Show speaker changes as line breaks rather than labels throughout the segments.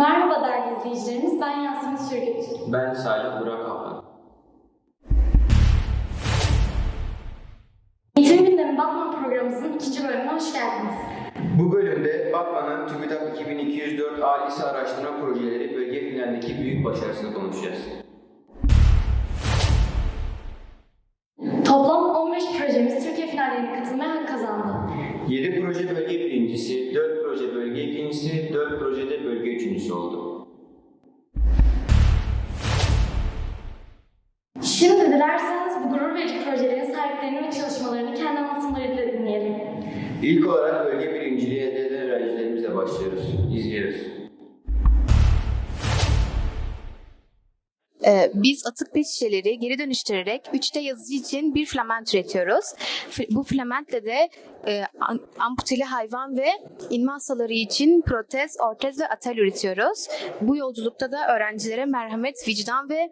Merhaba değerli izleyicilerimiz, ben Yasemin Sürgüt.
Ben Salih Burak Kaplan.
Eğitim Gündemi Batman programımızın ikinci bölümüne hoş geldiniz.
Bu bölümde Batman'ın TÜBİTAK 2204 A lise araştırma projeleri bölge finalindeki büyük başarısını konuşacağız.
Katılmaya hak kazandı.
7 proje bölge birincisi, 4 proje bölge ikincisi, 4 projede bölge üçüncüsü oldu.
Şimdi dilerseniz bu gurur verici projelerin sahiplerini ve çalışmalarını kendi anlatımlarıyla dinleyelim.
İlk olarak bölge birinciliği elde eden öğrencilerimizle başlıyoruz. İzliyoruz.
Ee, biz atık pet şişeleri geri dönüştürerek 3D yazıcı için bir filament üretiyoruz. Fi- Bu filamentle de e, am- amputeli hayvan ve inme hastaları için protez, ortez ve atel üretiyoruz. Bu yolculukta da öğrencilere merhamet, vicdan ve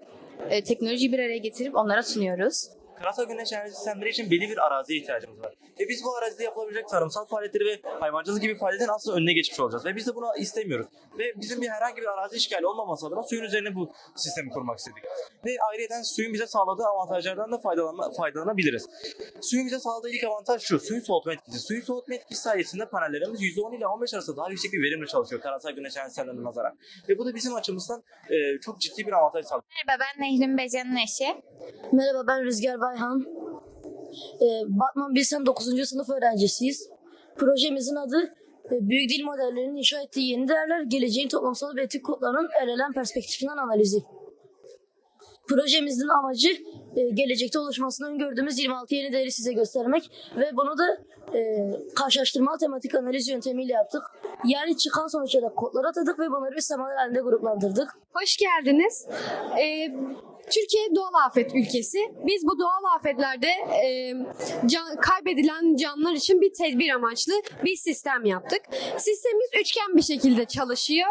e, teknolojiyi bir araya getirip onlara sunuyoruz.
Karasal güneş enerji sistemleri için belli bir araziye ihtiyacımız var. Ve biz bu arazide yapılabilecek tarımsal faaliyetleri ve hayvancılık gibi faaliyetlerin aslında önüne geçmiş olacağız. Ve biz de bunu istemiyoruz. Ve bizim bir herhangi bir arazi işgali olmaması adına suyun üzerine bu sistemi kurmak istedik. Ve ayrıca suyun bize sağladığı avantajlardan da faydalanma, faydalanabiliriz. Suyun bize sağladığı ilk avantaj şu, suyun soğutma etkisi. Suyun soğutma etkisi sayesinde panellerimiz %10 ile 15 arasında daha yüksek bir verimle çalışıyor karasal güneş enerji sistemlerine nazaran. Ve bu da bizim açımızdan e, çok ciddi bir avantaj sağlıyor.
Merhaba ben Nehrin Becan'ın eşi.
Merhaba ben Rüzgar Bayhan. Ee, Batman Bilsem 9. sınıf öğrencisiyiz. Projemizin adı e, Büyük Dil Modellerinin inşa ettiği yeni değerler, geleceğin toplumsal ve etik kodlarının el elem perspektifinden analizi. Projemizin amacı e, gelecekte oluşmasını öngördüğümüz 26 yeni değeri size göstermek ve bunu da e, karşılaştırmalı tematik analiz yöntemiyle yaptık. Yani çıkan sonuçlara kodlar atadık ve bunları bir semalar halinde gruplandırdık.
Hoş geldiniz. Ee, Türkiye doğal afet ülkesi. Biz bu doğal afetlerde e, can- kaybedilen canlılar için bir tedbir amaçlı bir sistem yaptık. Sistemimiz üçgen bir şekilde çalışıyor.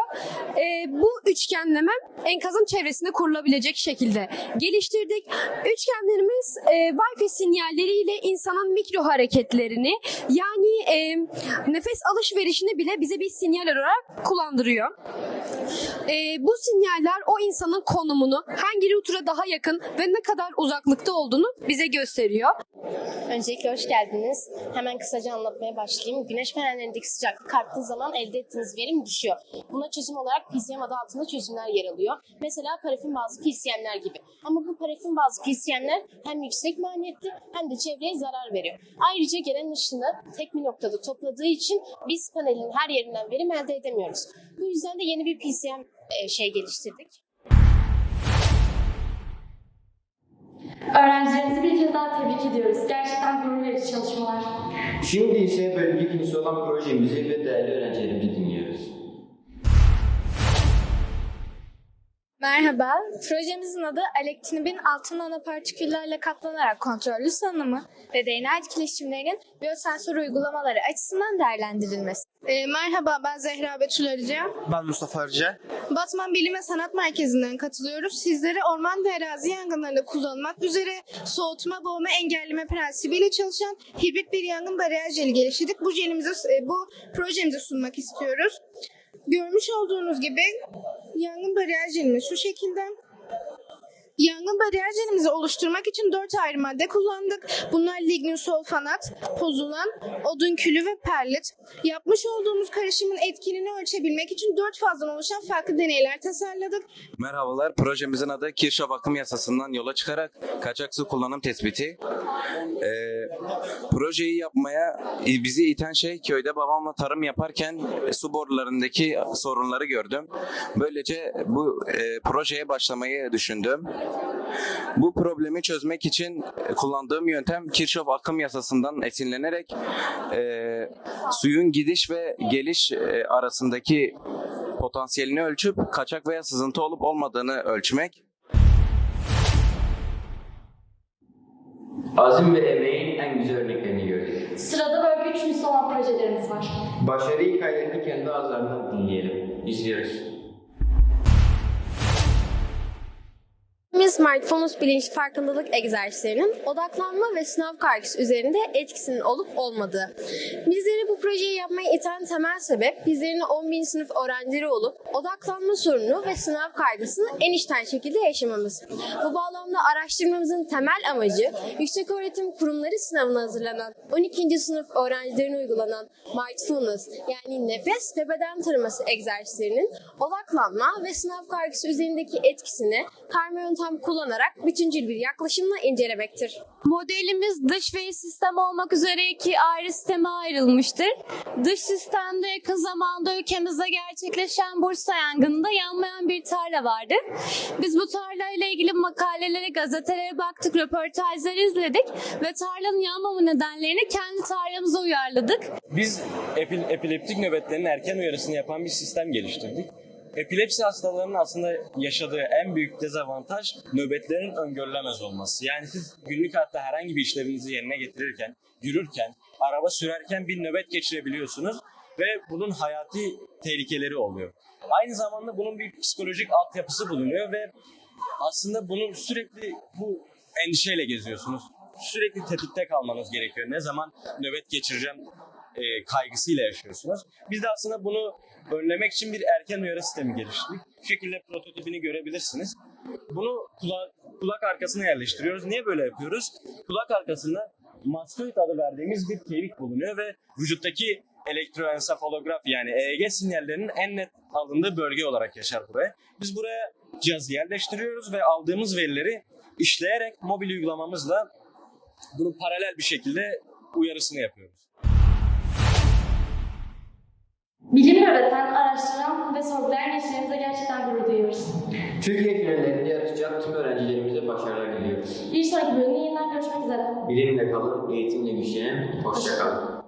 Ee, bu üçgenleme enkazın çevresinde kurulabilecek şekilde geliştirdik. Üçgenlerimiz e, Wi-Fi sinyalleriyle insanın mikro hareketlerini yani e, nefes alışverişini bile bize bir sinyal olarak kullandırıyor. Ee, bu sinyaller o insanın konumunu, hangi rutura daha yakın ve ne kadar uzaklıkta olduğunu bize gösteriyor.
Öncelikle hoş geldiniz. Hemen kısaca anlatmaya başlayayım. Güneş panellerindeki sıcaklık arttığı zaman elde ettiğiniz verim düşüyor. Buna çözüm olarak PCM adı altında çözümler yer alıyor. Mesela parafin bazlı PCM'ler gibi. Ama bu parafin bazlı PCM'ler hem yüksek maliyetli hem de çevreye zarar veriyor. Ayrıca gelen ışını tek bir noktada topladığı için biz panelin her yerinden verim elde edemiyoruz. Bu yüzden de yeni bir PCM e, şey geliştirdik.
Öğrencilerimizi bir kez daha tebrik ediyoruz. Gerçekten gurur verici çalışmalar.
Şimdi ise bölge ikincisi olan projemizi ve değerli öğrencilerimizi dinliyoruz.
Merhaba. Projemizin adı elektinibin altın nanopartiküllerle katlanarak kontrollü salınımı ve DNA etkileşimlerinin biyosensör uygulamaları açısından değerlendirilmesi.
Ee, merhaba ben Zehra Betül Arıca.
Ben Mustafa Arıca.
Batman Bilim ve Sanat Merkezi'nden katılıyoruz. Sizlere orman ve arazi yangınlarında kullanılmak üzere soğutma, boğma, engelleme prensibiyle çalışan hibrit bir yangın bariyer jeli geliştirdik. Bu jelimizi, e, bu projemizi sunmak istiyoruz. Görmüş olduğunuz gibi yangın bariyer jelimiz şu şekilde. Yangın bariyer jelimizi oluşturmak için dört ayrı madde kullandık. Bunlar lignün sulfanat, pozulan, odun külü ve perlit. Yapmış olduğumuz karışımın etkinliğini ölçebilmek için dört fazdan oluşan farklı deneyler tasarladık.
Merhabalar, projemizin adı Kirşov Akım Yasası'ndan yola çıkarak kaçak su kullanım tespiti. Ee, projeyi yapmaya e, bizi iten şey köyde babamla tarım yaparken su borularındaki sorunları gördüm. Böylece bu e, projeye başlamayı düşündüm. Bu problemi çözmek için kullandığım yöntem Kirşov Akım Yasası'ndan esinlenerek e, suyun gidiş ve geliş e, arasındaki potansiyelini ölçüp kaçak veya sızıntı olup olmadığını ölçmek.
Azim ve emeğin en güzel örneklerini gördük.
Sırada bölge üçüncüsü olan projelerimiz var.
Başarı hikayelerini kendi ağızlarından dinleyelim. İzliyoruz.
Biz
Smartphones bilinç farkındalık egzersizlerinin odaklanma ve sınav kaygısı üzerinde etkisinin olup olmadığı. Bizleri bu projeyi yapmaya iten temel sebep bizlerin 10.000 sınıf öğrencileri olup odaklanma sorunu ve sınav kaygısını en içten şekilde yaşamamız. Bu bağlamda araştırmamızın temel amacı yükseköğretim kurumları sınavına hazırlanan 12. sınıf öğrencilerine uygulanan mindfulness yani nefes ve beden tanıması egzersizlerinin odaklanma ve sınav kaygısı üzerindeki etkisini karma yöntem kullanarak bütüncül bir yaklaşımla incelemektir.
Modelimiz dış ve iç sistem olmak üzere iki ayrı sisteme ayrılmıştır. Dış sistemde yakın zamanda ülkemizde gerçekleşen Bursa yangınında yanmayan bir tarla vardı. Biz bu tarla ile ilgili makalelere, gazetelere baktık, röportajları izledik ve tarlanın yanmama nedenlerini kendi tarlamıza uyarladık.
Biz epil- epileptik nöbetlerin erken uyarısını yapan bir sistem geliştirdik. Epilepsi hastalarının aslında yaşadığı en büyük dezavantaj nöbetlerin öngörülemez olması. Yani siz günlük hayatta herhangi bir işlevinizi yerine getirirken, yürürken, araba sürerken bir nöbet geçirebiliyorsunuz ve bunun hayati tehlikeleri oluyor. Aynı zamanda bunun bir psikolojik altyapısı bulunuyor ve aslında bunu sürekli bu endişeyle geziyorsunuz. Sürekli tetikte kalmanız gerekiyor. Ne zaman nöbet geçireceğim e, kaygısıyla yaşıyorsunuz. Biz de aslında bunu önlemek için bir erken uyarı sistemi geliştirdik. Bu şekilde prototipini görebilirsiniz. Bunu kulak, kulak arkasına yerleştiriyoruz. Niye böyle yapıyoruz? Kulak arkasında mastoid adı verdiğimiz bir kemik bulunuyor ve vücuttaki elektroensefalografi yani EEG sinyallerinin en net alındığı bölge olarak yaşar buraya. Biz buraya cihazı yerleştiriyoruz ve aldığımız verileri işleyerek mobil uygulamamızla bunu paralel bir şekilde uyarısını yapıyoruz.
Bilim üreten, araştıran ve sorgulayan gençlerimize gerçekten gurur duyuyoruz.
Türkiye finallerinde yarışacak tüm öğrencilerimize başarılar diliyoruz.
Bir sonraki bölümde yeniden görüşmek üzere.
Bilimle kalın, eğitimle güçlenin. Hoşça kalın.